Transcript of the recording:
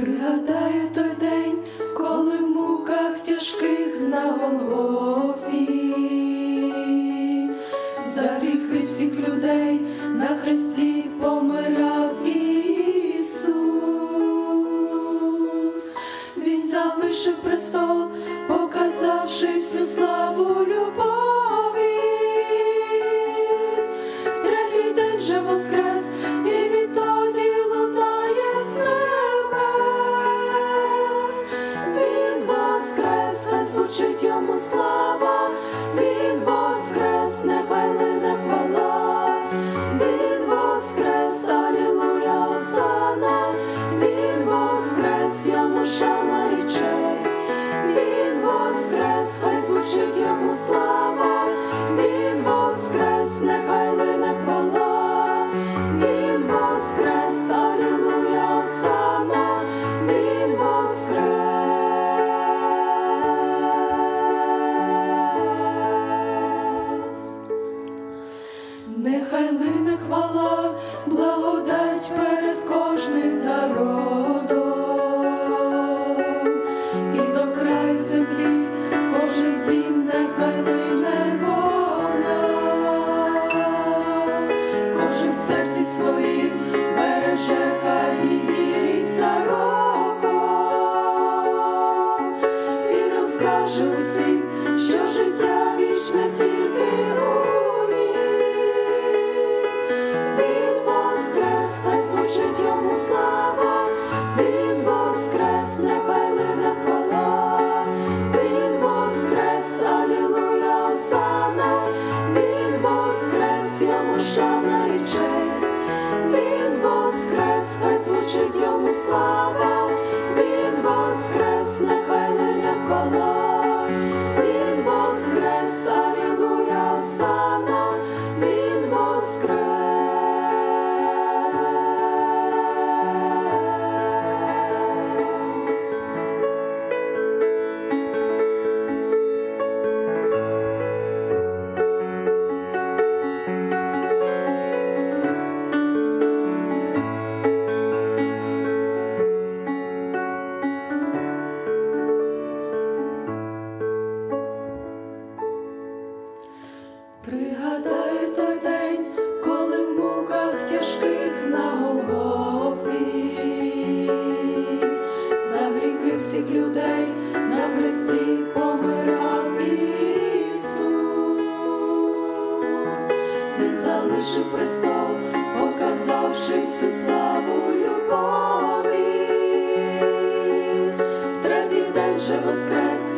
Пригадаю той день, коли в муках тяжких на Голгофі за гріхи всіх людей на хресті помирав Ісус. Він залишив престол, показавши всю славу любові. Звучить йому слава, він воскрес, нехай лине хвала. Він воскрес, алілуя, осана, він воскрес, йому шана перед народом, і до краю землі в кожен дім нехай лине вона, кожен серці своїм береже йому шана показавши всю славу любові. В третій день же воскрес,